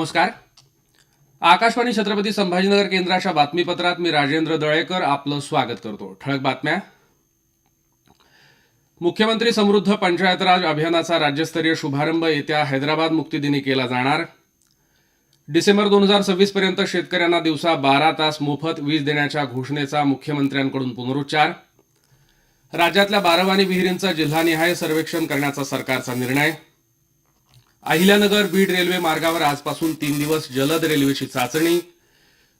नमस्कार. आकाशवाणी छत्रपती संभाजीनगर केंद्राच्या बातमीपत्रात मी राजेंद्र दळेकर आपलं स्वागत करतो. ठळक बातम्या. मुख्यमंत्री समृद्ध पंचायत राज अभियानाचा राज्यस्तरीय शुभारंभ येत्या हैदराबाद मुक्तीदिनी केला जाणार. डिसेंबर दोन हजार सव्वीस पर्यंत शेतकऱ्यांना दिवसा बारा तास मोफत वीज देण्याच्या घोषणेचा मुख्यमंत्र्यांकडून पुनरुच्चार. राज्यातल्या बारवानी विहिरींचं जिल्हानिहाय सर्वेक्षण करण्याचा सरकारचा निर्णय. अहिल्यानगर बीड रेल्वे मार्गावर आजपासून तीन दिवस जलद रेल्वेची चाचणी.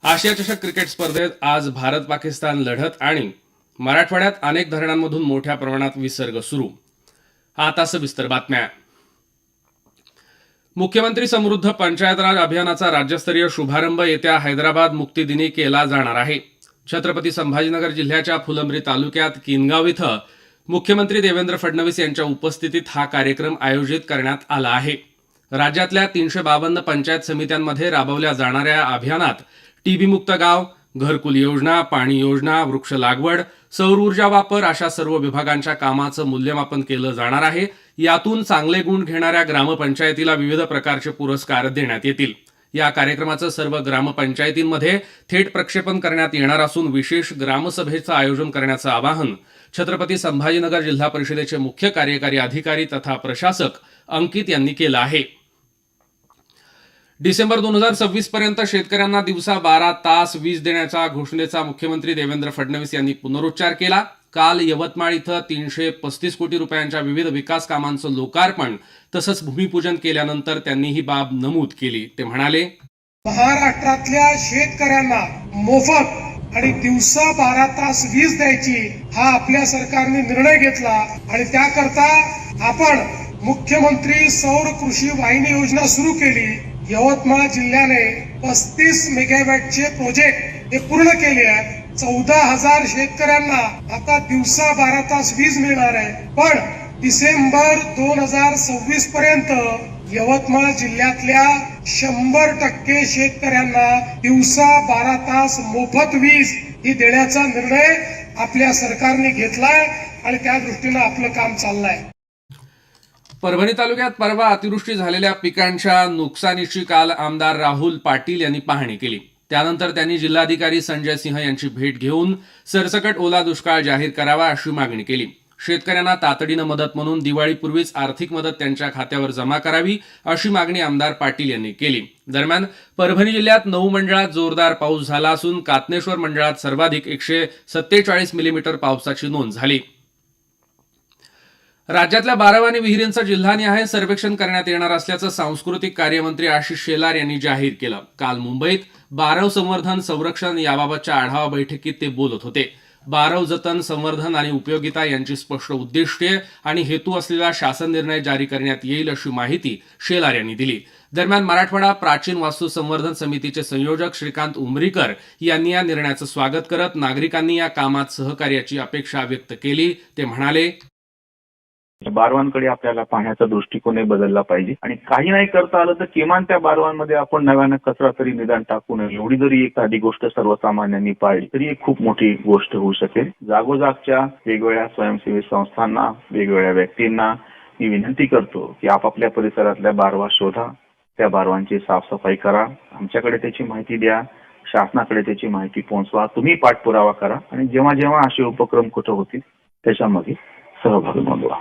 आशिया चषक क्रिकेट स्पर्धेत आज भारत पाकिस्तान लढत आणि मराठवाड्यात अनेक धरणांमधून मोठ्या प्रमाणात विसर्ग सुरू. आता सविस्तर बातम्या. मुख्यमंत्री समृद्ध पंचायत राज अभियानाचा राज्यस्तरीय शुभारंभ येत्या हैदराबाद मुक्तीदिनी केला जाणार आहे. छत्रपती संभाजीनगर जिल्ह्याच्या फुलंब्री तालुक्यात किनगाव इथं मुख्यमंत्री देवेंद्र फडणवीस यांच्या उपस्थितीत हा कार्यक्रम आयोजित करण्यात आला आहे. राज्यातल्या तीनशे बावन्न पंचायत समित्यांमध्ये राबवल्या जाणाऱ्या अभियानात टीबीमुक्त गाव घरकुल योजना पाणी योजना वृक्ष लागवड सौर ऊर्जा वापर अशा सर्व विभागांच्या कामाचं मूल्यमापन केलं जाणार आहे. यातून चांगले गुण घेणाऱ्या ग्रामपंचायतीला विविध प्रकारचे पुरस्कार देण्यात येतील. या कार्यक्रमाचं सर्व ग्रामपंचायतींमध्ये थेट प्रक्षेपण करण्यात येणार असून विशेष ग्रामसभेचं आयोजन करण्याचं आवाहन छत्रपती संभाजीनगर जिल्हा परिषदेचे मुख्य कार्यकारी अधिकारी तथा प्रशासक अंकित यांनी केलं आहे. डिसेंबर दोन हजार सव्वीस पर्यंत शेतकऱ्यांना दिवसा बारा तास वीज देण्याच्या घोषणेचा मुख्यमंत्री देवेंद्र फडणवीस यांनी पुनरुच्चार केला. काल यवतमाळ इथं तीनशे पस्तीस कोटी रुपयांच्या विविध विकास कामांचं लोकार्पण तसंच भूमिपूजन केल्यानंतर त्यांनी ही बाब नमूद केली. ते म्हणाले महाराष्ट्रातल्या शेतकऱ्यांना मोफत आणि दिवसा बारा तास वीज द्यायची हा आपल्या सरकारने निर्णय घेतला आणि त्याकरता आपण मुख्यमंत्री सौर कृषी वाहिनी योजना सुरू केली. यवतमाळ जिल्ह्याने पस्तीस मेगावॅटचे प्रोजेक्ट हे पूर्ण केले आहेत. चौदा हजार शेतकऱ्यांना आता दिवसा बारा तास वीज मिळणार आहे. पण डिसेंबर दोन हजार सव्वीस पर्यंत यवतमाळ जिल्ह्यातल्या शंभर टक्के शेतकऱ्यांना दिवसा बारा तास मोफत वीज ही देण्याचा निर्णय आपल्या सरकारने घेतलाय आणि त्या दृष्टीनं आपलं काम चाललंय. परभणी तालुक्यात परवा अतिवृष्टी झालेल्या पिकांच्या नुकसानीची काल आमदार राहुल पाटील यांनी पाहणी केली. त्यानंतर त्यांनी जिल्हाधिकारी संजय सिंह यांची भेट घेऊन सरसकट ओला दुष्काळ जाहीर करावा अशी मागणी केली. शेतकऱ्यांना तातडीनं मदत म्हणून दिवाळीपूर्वीच आर्थिक मदत त्यांच्या खात्यावर जमा करावी अशी मागणी आमदार पाटील यांनी केली. दरम्यान परभणी जिल्ह्यात नऊ मंडळात जोरदार पाऊस झाला असून कातनेश्वर मंडळात सर्वाधिक एकशे सत्तेचाळीस मिलीमीटर पावसाची नोंद झाली. राज्यातल्या बारावानी विहिरींचा जिल्हानिहाय सर्वेक्षण करण्यात येणार असल्याचं सांस्कृतिक कार्यमंत्री आशिष शेलार यांनी जाहीर केलं. काल मुंबईत बारव संवर्धन संरक्षण याबाबतच्या आढावा बैठकीत ते बोलत होते. बारव जतन संवर्धन आणि उपयोगिता यांची स्पष्ट उद्दिष्टे आणि हेतू असलेला शासन निर्णय जारी करण्यात येईल अशी माहिती शेलार यांनी दिली. दरम्यान मराठवाडा प्राचीन वास्तू संवर्धन समितीचे संयोजक श्रीकांत उमरीकर यांनी या निर्णयाचं स्वागत करत नागरिकांनी या कामात सहकार्याची अपेक्षा व्यक्त केली. ते म्हणाले म्हणजे बारवांकडे आपल्याला पाहण्याचा दृष्टिकोनही बदलला पाहिजे. आणि काही नाही करता आलं तर किमान त्या बारवांमध्ये आपण नव्यानं कचरा तरी निदान टाकू नये. एवढी जरी एखादी गोष्ट सर्वसामान्यांनी पाळली तरी एक खूप मोठी गोष्ट होऊ शकेल. जागोजागच्या वेगवेगळ्या स्वयंसेवी संस्थांना वेगवेगळ्या व्यक्तींना मी विनंती करतो की आपापल्या परिसरातल्या बारवा शोधा त्या बारवांची साफसफाई करा. आमच्याकडे त्याची माहिती द्या शासनाकडे त्याची माहिती पोहोचवा तुम्ही पाठपुरावा करा आणि जेव्हा जेव्हा असे उपक्रम कुठं होतील त्याच्यामध्ये सहभाग नोंदवा.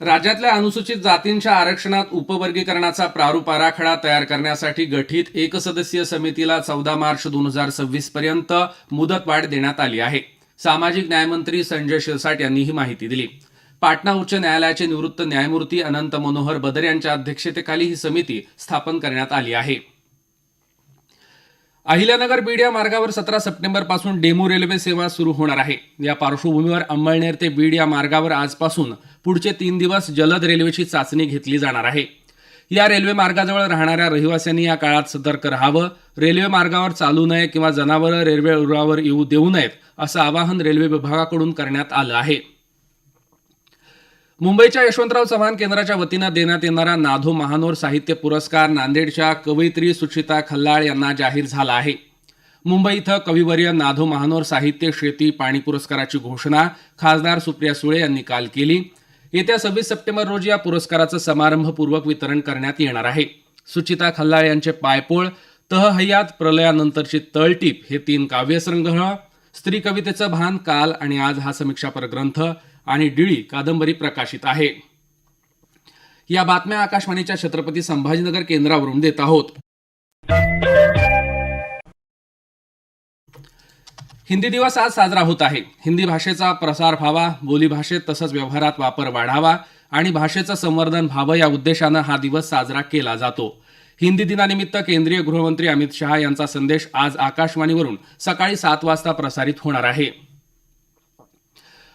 राज्यातल्या अनुसूचित जातींच्या आरक्षणात उपवर्गीकरणाचा प्रारूप आराखडा तयार करण्यासाठी गठीत एकसदस्यीय समितीला चौदा मार्च दोन हजार सव्वीस पर्यंत मुदतवाढ देण्यात आली आहे. सामाजिक न्यायमंत्री संजय शिरसाट यांनी ही माहिती दिली. पाटणा उच्च न्यायालयाचे निवृत्त न्यायमूर्ती अनंत मनोहर बदर यांच्या अध्यक्षतेखाली ही समिती स्थापन करण्यात आली आहे. अहिल्यानगर बीड या मार्गावर सतरा सप्टेंबरपासून डेमू रेल्वे सेवा सुरू होणार आहे. या पार्श्वभूमीवर अंमळनेर ते बीड या मार्गावर आजपासून पुढचे तीन दिवस जलद रेल्वेची चाचणी घेतली जाणार आहे. या रेल्वे मार्गाजवळ राहणाऱ्या रहिवाशांनी या काळात सतर्क राहावं रेल्वे मार्गावर चालू नये किंवा जनावरं रेल्वे रुळावर येऊ देऊ नयेत असं आवाहन रेल्वे विभागाकडून करण्यात आलं आहे. मुंबईच्या यशवंतराव चव्हाण केंद्राच्या वतीनं देण्यात येणारा नाधो महानोर साहित्य पुरस्कार नांदेडच्या कवयित्री सुचिता खल्लाळ यांना जाहीर झाला आहे. मुंबई इथं कविवर्य नाधो महानोर साहित्य शेती पाणी पुरस्काराची घोषणा खासदार सुप्रिया सुळे यांनी काल केली. येत्या सव्वीस सप्टेंबर रोजी या पुरस्काराचं समारंभपूर्वक वितरण करण्यात येणार आहे. सुचिता खल्लाळ यांचे पायपोळ तह हयात प्रलयानंतरची तळटीप हे तीन काव्यसंग्रह स्त्री कवितेचं भान काल आणि आज हा समीक्षापर ग्रंथ आणि डिळी कादंबरी प्रकाशित आहे. या बातम्या आकाशवाणीच्या छत्रपती संभाजीनगर केंद्रावरून देत आहोत. हिंदी दिवस आज साजरा होत आहे. हिंदी भाषेचा प्रसार व्हावा बोलीभाषेत तसंच व्यवहारात वापर वाढावा आणि भाषेचं संवर्धन व्हावं या उद्देशानं हा दिवस साजरा केला जातो. हिंदी दिनानिमित्त केंद्रीय गृहमंत्री अमित शहा यांचा संदेश आज आकाशवाणीवरून सकाळी सात वाजता प्रसारित होणार आहे.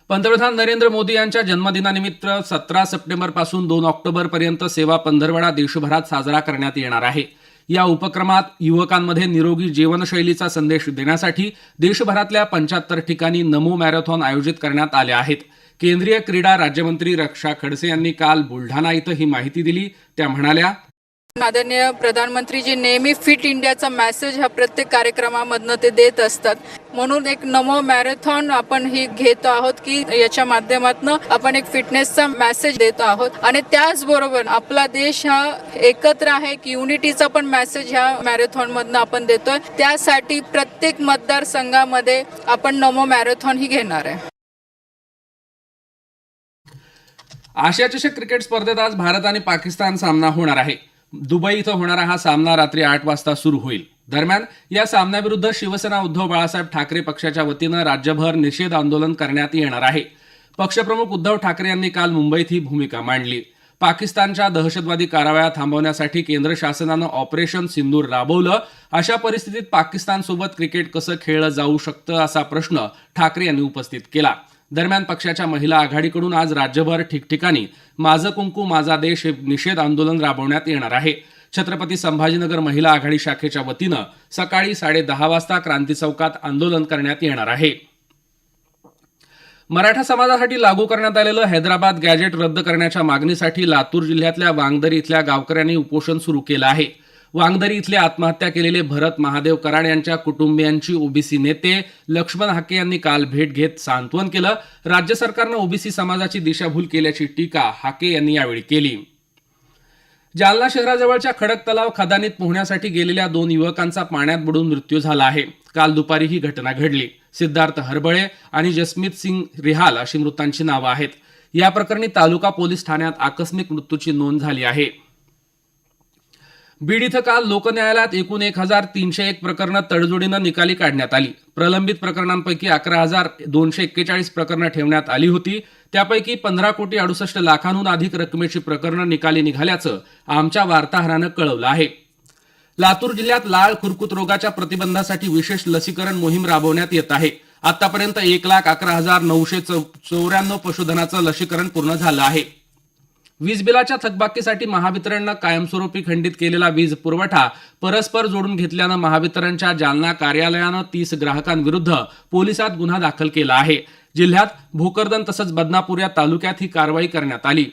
पंतप्रधान नरेंद्र मोदी यांच्या जन्मदिनानिमित्त सतरा सप्टेंबरपासून दोन ऑक्टोबर पर्यंत सेवा पंधरवडा देशभरात साजरा करण्यात येणार आहे. या उपक्रमात युवकांमध्ये निरोगी जीवनशैलीचा संदेश देण्यासाठी देशभरातल्या पंच्याहत्तर ठिकाणी नमो मॅरेथॉन आयोजित करण्यात आले आहेत. केंद्रीय क्रीडा राज्यमंत्री रक्षा खडसे यांनी काल बुलढाणा इथं ही माहिती दिली. त्या म्हणाल्या आदरणीय प्रधानमंत्रीजी नेहमी फिट इंडियाचा मेसेज हा प्रत्येक कार्यक्रमामधनं ते देत असतात. म्हणून एक नमो मॅरेथॉन आपण ही घेत आहोत की याच्या माध्यमातून आपण एक फिटनेसचा मेसेज देतो आहोत. आणि त्याचबरोबर आपला देश हा एकत्र आहे की युनिटीचा पण मेसेज ह्या मॅरेथॉन मधनं आपण देतोय. त्यासाठी प्रत्येक मतदारसंघामध्ये आपण नमो मॅरेथॉन ही घेणार आहे. आशिया चषक क्रिकेट स्पर्धेत आज भारत आणि पाकिस्तान सामना होणार आहे. दुबई इथं होणारा हा सामना रात्री आठ वाजता सुरू होईल. दरम्यान या सामन्याविरुद्ध शिवसेना उद्धव बाळासाहेब ठाकरे पक्षाच्या वतीनं राज्यभर निषेध आंदोलन करण्यात येणार आहे. पक्षप्रमुख उद्धव ठाकरे यांनी काल मुंबईत ही भूमिका मांडली. पाकिस्तानच्या दहशतवादी कारवाया थांबवण्यासाठी केंद्र शासनानं ऑपरेशन सिंदूर राबवलं. अशा परिस्थितीत पाकिस्तानसोबत क्रिकेट कसं खेळलं जाऊ शकतं असा प्रश्न ठाकरे यांनी उपस्थित केला. दरम्यान पक्षाच्या महिला आघाडीकडून आज राज्यभर ठिकठिकाणी माझं कुंकू माझा देश हे निषेध आंदोलन राबवण्यात येणार आहे. छत्रपती संभाजीनगर महिला आघाडी शाखेच्या वतीनं सकाळी साडेदहा वाजता क्रांती चौकात आंदोलन करण्यात येणार आहे. मराठा समाजासाठी लागू करण्यात आलेलं हैदराबाद गॅजेट रद्द करण्याच्या मागणीसाठी लातूर जिल्ह्यातल्या वांगदरी इथल्या गावकऱ्यांनी उपोषण सुरू केलं आहे. वांगदरी इथले आत्महत्या केलेले भरत महादेव कराड यांच्या कुटुंबियांची ओबीसी नेते लक्ष्मण हाके यांनी काल भेट घेत सांत्वन केलं. राज्य सरकारनं ओबीसी समाजाची दिशाभूल केल्याची टीका हाके यांनी यावेळी केली. जालना शहराजवळच्या खडक तलाव खदानीत पोहण्यासाठी गेलेल्या दोन युवकांचा पाण्यात बुडून मृत्यू झाला आहे. काल दुपारी ही घटना घडली. सिद्धार्थ हरबळे आणि जसमीत सिंग रिहाल अशी मृतांची नावं आहेत. या प्रकरणी तालुका पोलीस ठाण्यात आकस्मिक मृत्यूची नोंद झाली आहे. बीड इथं काल लोकन्यायालयात एकूण एक हजार तीनशे एक प्रकरणं तडजोडीनं निकाली काढण्यात आली. प्रलंबित प्रकरणांपैकी अकरा हजार दोनशे एक्केचाळीस प्रकरणं ठेवण्यात आली होती. त्यापैकी पंधरा कोटी अडुसष्ट लाखांहून अधिक रकमेची प्रकरणं निकाली निघाल्याचं आमच्या वार्ताहरानं कळवलं आहे. लातूर जिल्ह्यात लाळ खुरकुत रोगाच्या प्रतिबंधासाठी विशेष लसीकरण मोहीम राबवण्यात येत आहे. आतापर्यंत एक लाख अकरा हजार नऊशे चौऱ्याण्णव पशुधनाचं लसीकरण पूर्ण झालं आहे. वीज बिलाच्या थकबाकीसाठी महावितरणनं कायमस्वरूपी खंडित केलेला वीज पुरवठा परस्पर जोडून घेतल्यानं महावितरणच्या जालना कार्यालयानं तीस ग्राहकांविरुद्ध पोलिसात गुन्हा दाखल केला आहे. जिल्ह्यात भोकरदन तसंच बदनापूर या तालुक्यात ही कारवाई करण्यात आली.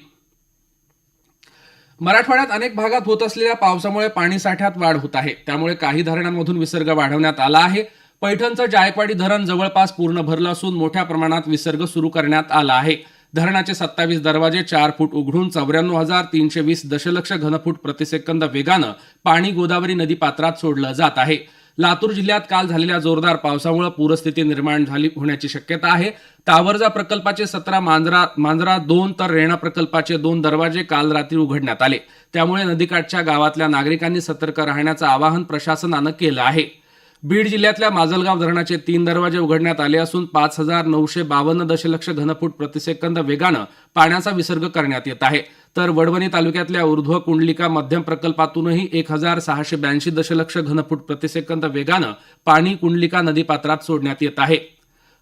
मराठवाड्यात अनेक भागात होत असलेल्या पावसामुळे पाणी साठ्यात वाढ होत आहे. त्यामुळे काही धरणांमधून विसर्ग वाढवण्यात आला आहे. पैठणचं जायकवाडी धरण जवळपास पूर्ण भरलं असून मोठ्या प्रमाणात विसर्ग सुरू करण्यात आला आहे. धरणाचे सत्तावीस दरवाजे चार फूट उघडून चौऱ्याण्णव हजार तीनशे वीस दशलक्ष घनफूट प्रतिसेकंद वेगानं पाणी गोदावरी नदी पात्रात सोडलं जात आहे. लातूर जिल्ह्यात काल झालेल्या जोरदार पावसामुळे पूरस्थिती निर्माण झाली होण्याची शक्यता आहे. तावरजा प्रकल्पाचे सतरा मांजरा मांजरा दोन तर रेणा प्रकल्पाचे दोन दरवाजे काल रात्री उघडण्यात आले. त्यामुळे नदीकाठच्या गावातल्या नागरिकांनी सतर्क राहण्याचं आवाहन प्रशासनानं केलं आहे. बीड जिल्ह्यातल्या माजलगाव धरणाचे तीन दरवाजे उघडण्यात आले असून पाच हजार नऊशे बावन्न दशलक्ष घनफूट प्रतिसेकंद वेगानं पाण्याचा विसर्ग करण्यात येत आहे. तर वडवणी तालुक्यातल्या ऊर्ध्व कुंडलिका मध्यम प्रकल्पातूनही एक हजार सहाशे ब्याऐंशी दशलक्ष घनफूट प्रतिसेकंद वेगानं पाणी कुंडलिका नदीपात्रात सोडण्यात येत आहे.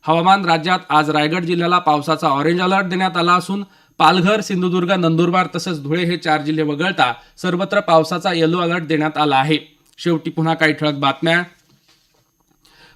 हवामान राज्यात आज रायगड जिल्ह्याला पावसाचा ऑरेंज अलर्ट देण्यात आला असून पालघर सिंधुदुर्ग नंदुरबार तसंच धुळे हे चार जिल्हे वगळता सर्वत्र पावसाचा येलो अलर्ट देण्यात आला आहे. शेवटी पुन्हा काही ठळक बातम्या.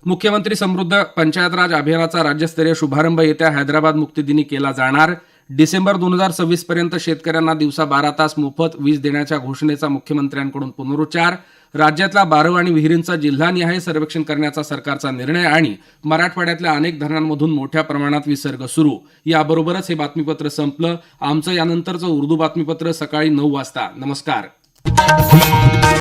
मुख्यमंत्री समृद्ध पंचायत राज अभियानाचा राज्यस्तरीय शुभारंभ येत्या हैदराबाद मुक्तीदिनी केला जाणार. डिसेंबर दोन हजार सव्वीस पर्यंत शेतकऱ्यांना दिवसा बारा तास मोफत वीज देण्याच्या घोषणेचा मुख्यमंत्र्यांकडून पुनरुच्चार. राज्यातल्या बारव आणि विहिरींचा जिल्हानिहाय सर्वेक्षण करण्याचा सरकारचा निर्णय आणि मराठवाड्यातल्या अनेक धरणांमधून मोठ्या प्रमाणात विसर्ग सुरू. याबरोबरच हे बातमीपत्र संपलं. आमचं यानंतरचं उर्दू बातमीपत्र सकाळी नऊ वाजता. नमस्कार.